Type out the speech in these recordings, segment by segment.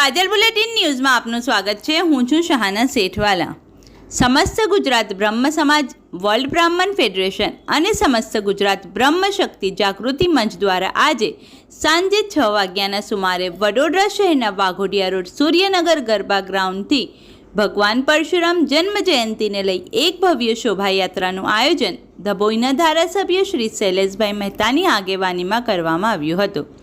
કાજલ bulletin ન્યૂઝમાં આપનું સ્વાગત છે. હું છું શહાના શેઠવાલા. સમસ્ત ગુજરાત બ્રહ્મ સમાજ, વર્લ્ડ બ્રાહ્મણ ફેડરેશન અને સમસ્ત ગુજરાત બ્રહ્મ શક્તિ જાગૃતિ મંચ દ્વારા આજે સાંજે છ વાગ્યાના સુમારે વડોદરા શહેરના વાઘોડિયા રોડ સૂર્યનગર ગરબા ગ્રાઉન્ડથી ભગવાન પરશુરામ જન્મ જયંતિને લઈ એક ભવ્ય શોભાયાત્રાનું આયોજન ધબોઈના ધારાસભ્ય શ્રી શૈલેષભાઈ મહેતાની આગેવાનીમાં કરવામાં આવ્યું હતું.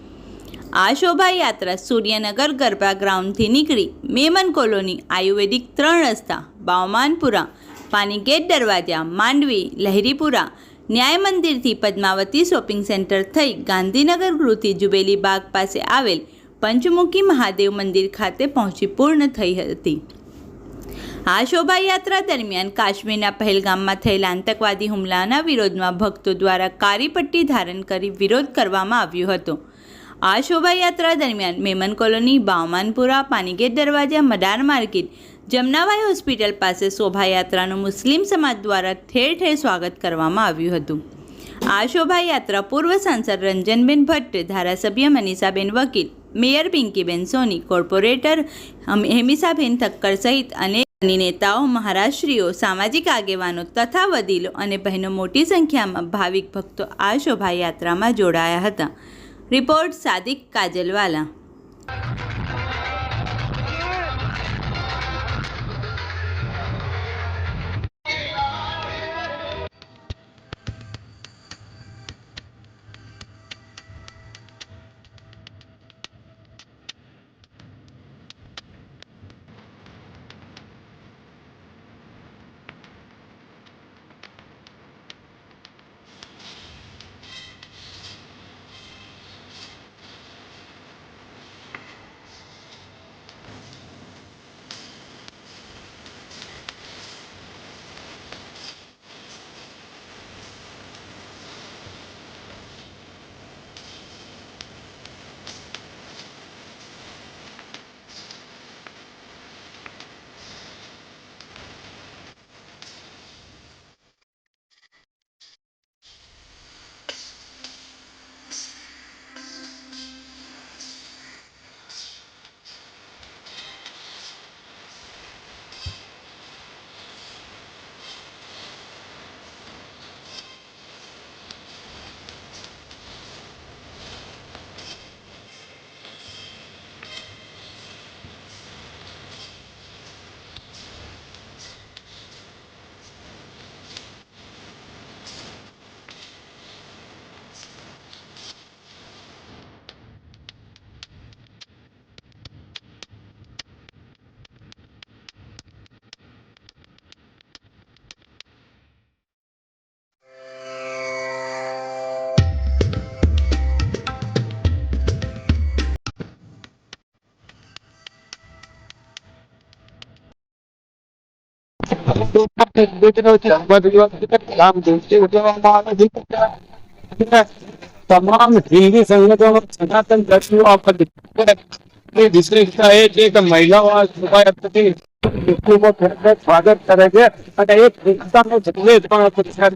આ શોભાયાત્રા સૂર્યનગર ગરબા ગ્રાઉન્ડથી નીકળી મેમન કોલોની, આયુર્વેદિક ત્રણ રસ્તા, બાવમાનપુરા પાનીગેટ દરવાજા, માંડવી, લહેરીપુરા, ન્યાય મંદિરથી પદ્માવતી શોપિંગ સેન્ટર થઈ ગાંધીનગર ગૃહથી જુબેલી બાગ પાસે આવેલ પંચમુખી મહાદેવ મંદિર ખાતે પહોંચી પૂર્ણ થઈ હતી. આ શોભાયાત્રા દરમિયાન કાશ્મીરના પહેલગામમાં થયેલા આતંકવાદી હુમલાના વિરોધમાં ભક્તો દ્વારા કારી પટ્ટી ધારણ કરી વિરોધ કરવામાં આવ્યો હતો. આ શોભાયાત્રા દરમિયાન મેમન કોલોની, બાવમાનપુરા, પાનીગેટ દરવાજા, મડાર માર્કેટ, જમનાબાઈ હોસ્પિટલ પાસે શોભાયાત્રાનું મુસ્લિમ સમાજ દ્વારા ઠેર ઠેર સ્વાગત કરવામાં આવ્યું હતું. આ શોભાયાત્રા પૂર્વ સાંસદ રંજનબેન ભટ્ટ, ધારાસભ્ય મનીષાબેન વકીલ, મેયર પિંકીબેન સોની, કોર્પોરેટર હમ- હેમિસાબેન ઠક્કર સહિત અનેક નેતાઓ, મહારાષ્ટ્રીઓ, સામાજિક આગેવાનો તથા વડીલો અને બહેનો મોટી સંખ્યામાં ભાવિક ભક્તો આ શોભાયાત્રામાં જોડાયા હતા. રિપોર્ટ સાદિક કાજલવાલા તમામ હિન્દી સંગઠનો સનાતન દર્શન વિશેષતા એ છે કે મહિલાઓ આ શોભાયાત્રાથી સ્વાગત કરે છે અને એ એકતાનો સંદેશ પણ પ્રચાર.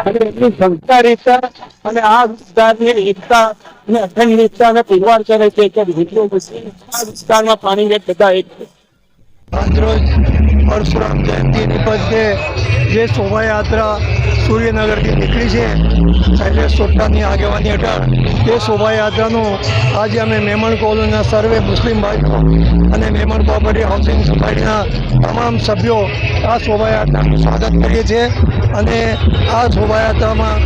અને એટલી સંસ્કારિતા અને આ વિસ્તારની એકતા અને અખંડિતતાને પુરવાર કરે છે કે હિન્દુ મુસ્લિમ આ વિસ્તારમાં પાણી બધા એક છે. આજરોજ પરશુરામ જયંતિ નિમિત્તે જે શોભાયાત્રા સૂર્યનગરથી નીકળી છે શૈલેષ સોટાની આગેવાની હેઠળ તે શોભાયાત્રાનું આજે અમે મેમણ કોલોનીના સર્વે મુસ્લિમ ભાઈઓ અને મેમણ પ્રોપર્ટી હાઉસિંગ સોસાયટીના તમામ સભ્યો આ શોભાયાત્રાનું સ્વાગત કરીએ છીએ અને આ શોભાયાત્રામાં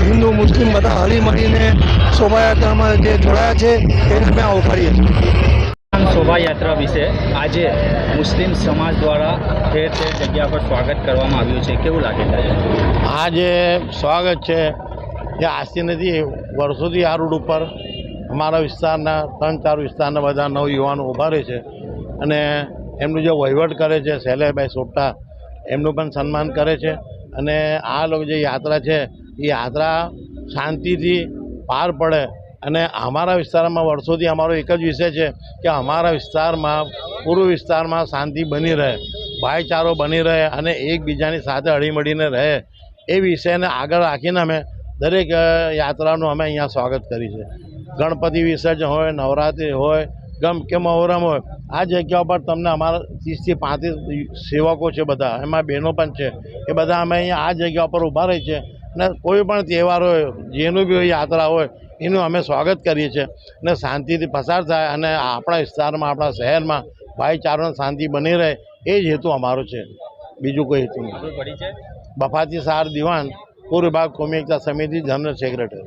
હિન્દુ મુસ્લિમ બધા હળી મળીને શોભાયાત્રામાં જે જોડાયા છે એને અમે આવકારીએ છીએ શોભાયાત્રા વિશે આજે મુસ્લિમ સમાજ દ્વારા ઠેર ઠેર જગ્યા પર સ્વાગત કરવામાં આવ્યું છે. કેવું લાગે છે? આ જે સ્વાગત છે, એ આજથી નથી, વર્ષોથી આ રોડ ઉપર અમારા વિસ્તારના ત્રણ ચાર વિસ્તારના બધા નવયુવાનો ઊભા રહે છે અને એમનું જે વહીવટ કરે છે શૈલેષભાઈ સોપટા એમનું પણ સન્માન કરે છે અને આ લોકો જે યાત્રા છે, એ યાત્રા શાંતિથી પાર પડે અને અમારા વિસ્તારમાં વર્ષોથી અમારો એક જ વિષય છે કે અમારા વિસ્તારમાં, પૂર્વ વિસ્તારમાં શાંતિ બની રહે, ભાઈચારો બની રહે અને એકબીજાની સાથે હળીમળીને રહે. એ વિષયને આગળ રાખીને અમે દરેક યાત્રાનું અમે અહીંયા સ્વાગત કરી છે. ગણપતિ વિસર્જન હોય, નવરાત્રિ હોય, ગમ કે મહોરમ હોય, આ જગ્યા પર તમને અમારા ત્રીસથી પાંત્રીસ સેવકો છે બધા. એમાં બહેનો પણ છે. એ બધા અમે અહીંયા આ જગ્યા પર ઊભા રહી છે. અને કોઈ પણ તહેવાર હોય, જેનું બી યાત્રા હોય એનું અમે સ્વાગત કરીએ છીએ અને શાંતિથી પસાર થાય અને આપણા વિસ્તારમાં આપણા શહેરમાં ભાઈચારો શાંતિ બની રહે એ જ હેતુ અમારો છે. બીજું કોઈ હેતુ નથી. બફાતી સાર દિવાન પૂર્વ વિભાગ કોમી એકતા સમિતિ જનરલ સેક્રેટરી.